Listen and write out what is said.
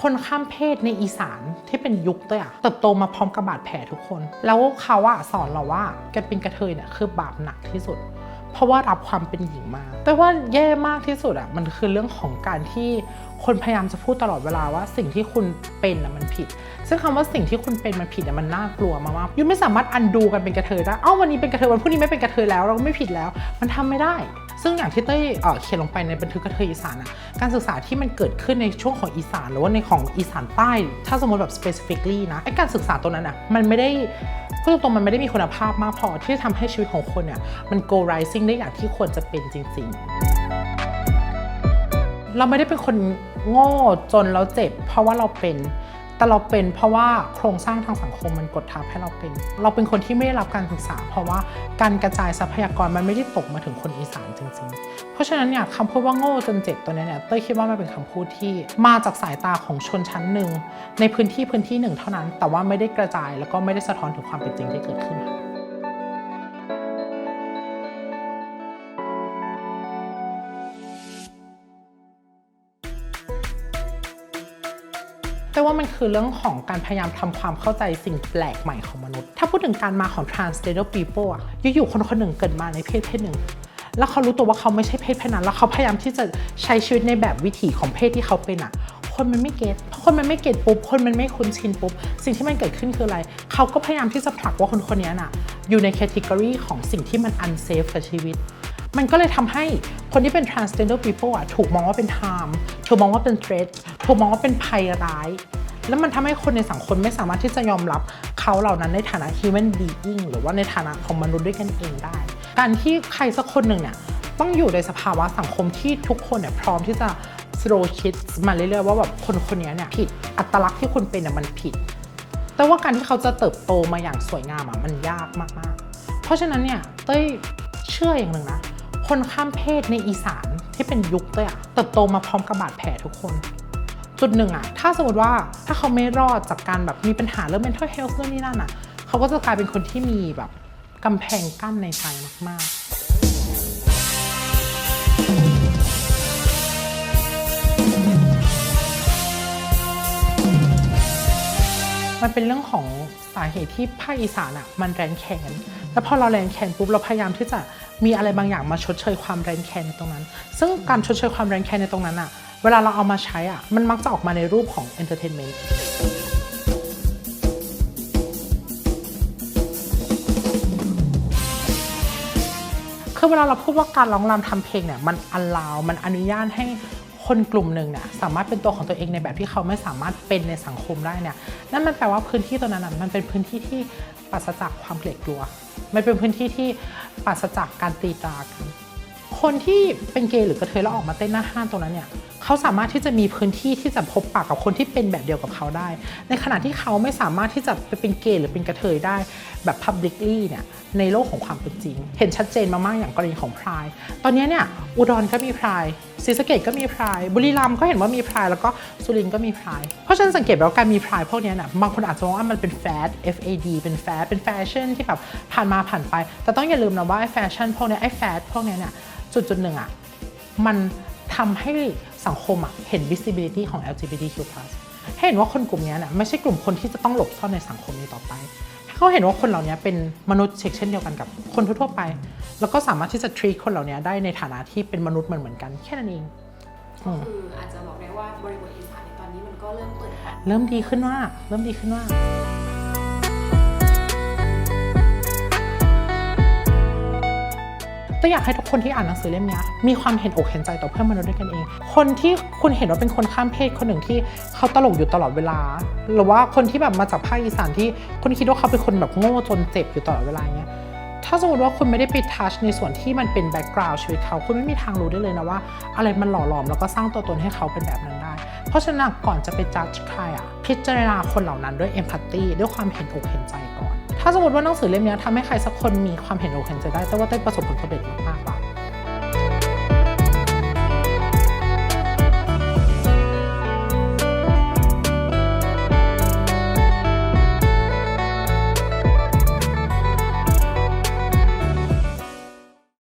คนข้ามเพศในอีสานที่เป็นยุคเตยอะเติบโตมาพร้อมกับบาดแผลทุกคน แล้วเขาอะสอนเราว่าการเป็นกระเทยเนี่ยคือบาปหนักที่สุด เพราะว่ารับความเป็นหญิงมา แต่ว่าแย่มากที่สุดอะมันคือเรื่องของการที่คนพยายามจะพูดตลอดเวลาว่าสิ่งที่คุณเป็นอะมันผิด ซึ่งคำว่าสิ่งที่คุณเป็นมันผิดอะมันน่ากลัวมากๆยูไม่สามารถอันดูกันเป็นกระเทยได้ เอ้าวันนี้เป็นกระเทยวันพรุ่งนี้ไม่เป็นกระเทยแล้วเราก็ไม่ผิดแล้ว มันทำไม่ได้ ซึ่งอย่างที่เต้ยเอ่อเขียนลงไปในบันทึกกระเทยอีสานอะการศึกษาที่มันเกิดขึ้นในช่วงของอีสานหรือว่าในของอีสานใต้ ถ้าสมมติแบบ specifically นะไอการศึกษาตัวนั้นอะมันไม่ได้พูดตรงๆมันไม่ได้มีคุณภาพมากพอที่จะทำให้ชีวิตของคนเนี่ยมัน go rising ได้อย่างที่ควรจะเป็นจริง ๆ เราไม่ได้เป็นคนโง่จนเราเจ็บ เพราะว่าเราเป็น แต่เราเป็นเพราะว่าโครงสร้างทางสังคมมันกดทับให้เราเป็น เราเป็นคนที่ไม่ได้รับการศึกษา เพราะว่าการกระจายทรัพยากรมันไม่ได้ตกมาถึงคนอีสานจริง ๆ เพราะฉะนั้นเนี่ยคำพูดว่าโง่จนเจ็บตัวเนี้ยเนี่ยเต้ยคิดว่ามันเป็นคำพูดที่มาจากสายตาของชนชั้นหนึ่งในพื้นที่พื้นที่หนึ่งเท่านั้น แต่ว่าไม่ได้กระจายแล้วก็ไม่ได้สะท้อนถึงความเป็นจริงที่เกิดขึ้นค่ะ แต่ว่ามันคือเรื่องของการพยายามทำความเข้าใจสิ่งแปลกใหม่ของมนุษย์ ถ้าพูดถึงการมาของ transgender people อะอยู่ๆคนคนหนึ่งเกิดมาในเพศเพศหนึ่ง แล้วเขารู้ตัวว่าเขาไม่ใช่เพศเพศนั้น แล้วเขาพยายามที่จะใช้ชีวิตในแบบวิถีของเพศที่เขาเป็นอะคนมันไม่เก็ตพอคนมันไม่เก็ตปุ๊บ คนมันไม่คุ้นชินปุ๊บ สิ่งที่มันเกิดขึ้นคืออะไร เขาก็พยายามที่จะผลักว่าคนคนนี้น่ะ อยู่ในแคตตากรีของสิ่งที่มัน unsafe กับชีวิต มันก็เลยทำให้ คนที่เป็น transgender people อะถูกมองว่าเป็น harm ถูกมองว่าเป็น threat ถูกมองว่าเป็นภัยร้าย แล้วมันทำให้คนในสังคมไม่สามารถที่จะยอมรับเขาเหล่านั้นในฐานะ human being หรือว่าในฐานะของมนุษย์ด้วยกันเองได้ การที่ใครสักคนหนึ่งเนี่ยต้องอยู่ในสภาวะสังคมที่ทุกคนเนี่ยพร้อมที่จะ slow kids มาเรื่อยๆว่าแบบคนคนนี้เนี่ยผิดอัตลักษณ์ที่คุณเป็นเนี่ยมันผิด แต่ว่าการที่เขาจะเติบโตมาอย่างสวยงามอะมันยากมากๆ เพราะฉะนั้นเนี่ยเต้ยเชื่ออย่างหนึ่งนะ คนข้ามเพศในอีสานที่เป็นยุคเต้ยอะเติบโตมาพร้อมกับบาดแผลทุกคน จุดหนึ่งอะถ้าสมมติว่าถ้าเขาไม่รอดจากการแบบมีปัญหาเรื่อง mental health เรื่องนี้นั่นอะเขาก็จะกลายเป็นคนที่มีแบบกำแพงกั้นในใจมากๆมันเป็นเรื่องของสาเหตุที่ภาคอีสานอะมันแรงแค้น แล้วพอเราแรงแค้นปุ๊บเราพยายามที่จะมีอะไรบางอย่างมาชดเชยความแรงแค้นในตรงนั้น ซึ่งการชดเชยความแรงแค้นในตรงนั้นอะเวลาเราเอามาใช้อะมันมักจะออกมาในรูปของ entertainment คือเวลาเราพูดว่าการร้องรำทำเพลงเนี่ยมันอันลาวมันอนุญาตให้คนกลุ่มหนึ่งเนี่ยสามารถเป็นตัวของตัวเองในแบบที่เขาไม่สามารถเป็นในสังคมได้เนี่ยนั่นมันแปลว่าพื้นที่ตัวนั้นมันเป็นพื้นที่ที่ปราศจากความเกลียดกลัว มันเป็นพื้นที่ที่ปราศจากการตีตรากัน คนที่เป็นเกย์หรือกระเทยแล้วออกมาเต้นหน้าห้างตรงนั้นเนี่ยเขาสามารถที่จะมีพื้นที่ที่จะพบปะกับคนที่เป็นแบบเดียวกับเขาได้ ในขณะที่เขาไม่สามารถที่จะไปเป็นเกย์หรือเป็นกระเทยได้แบบ publicly เนี่ยในโลกของความเป็นจริง เห็นชัดเจนมากๆอย่างกรณีของพราย ตอนนี้เนี่ยอุดรก็มีพรายศรีสะเกดก็มีพราย บุรีรัมย์ก็เห็นว่ามีพราย แล้วก็สุรินทร์ก็มีพราย เพราะฉะนันสังเกตว่าการมีพรายพวกนี้ยน่ะบางคนอาจจะมองว่ามันเป็นแฟด F A D เป็นแฟดเป็นแฟชั่นที่แบบผ่านมาผ่านไป แต่ต้องอย่าลืมนะว่าไอ้แฟชั่นพวกนี้ไอ้แฟดพวกนี้เนี่ย จุดจุดหนึ่งอะมันทำให้สังคมอะเห็น visibility ของ LGBTQ+ ให้เห็นว่าคนกลุ่มเนี้ยน่ะไม่ใช่กลุ่มคนที่จะต้องหลบซ่อนในสังคมนี้ต่อไปให้เขาเห็นว่าคนเหล่านี้เป็นมนุษย์เช่นเดียวกันกับคนทั่วๆไป แล้วก็สามารถที่จะ treat คนเหล่านี้ได้ในฐานะที่เป็นมนุษย์เหมือนเหมือนๆกันแค่นั้นเองอืมคืออาจจะบอกได้ว่าบริบทอีสานในตอนนี้มันก็เริ่มเปิดรับเริ่มดีขึ้นมากเริ่มดีขึ้นมาก ก็อยากให้ทุกคนที่อ่านหนังสือเล่มนี้มีความเห็นอกเห็นใจต่อเพื่อนมนุษย์ด้วยกันเอง คนที่คุณเห็นว่าเป็นคนข้ามเพศคนหนึ่งที่เขาตลกอยู่ตลอดเวลา หรือว่าคนที่แบบมาจากภาคอีสานที่คุณคิดว่าเขาเป็นคนแบบโง่จนเจ็บอยู่ตลอดเวลาเงี้ยถ้าสมมติว่าคุณไม่ได้ไปทัชในส่วนที่มันเป็นแบ็กกราวด์ชีวิตเขา คุณไม่มีทางรู้ได้เลยนะว่า อะไรมันหล่อหลอมแล้วก็สร้างตัวตนให้เขาเป็นแบบนั้นได้ เพราะฉะนั้นก่อนจะไปจัดใครอะพิจารณาคนเหล่านั้นด้วยเอมพัตตีด้วยความเห็นอกเห็นใจก่อน ถ้าสมมติว่าหนังสือเล่มนี้ทำให้ใครสักคนมีความเห็นอกเห็นใจได้แต่ว่าได้ประสบผลสำเร็จมากๆ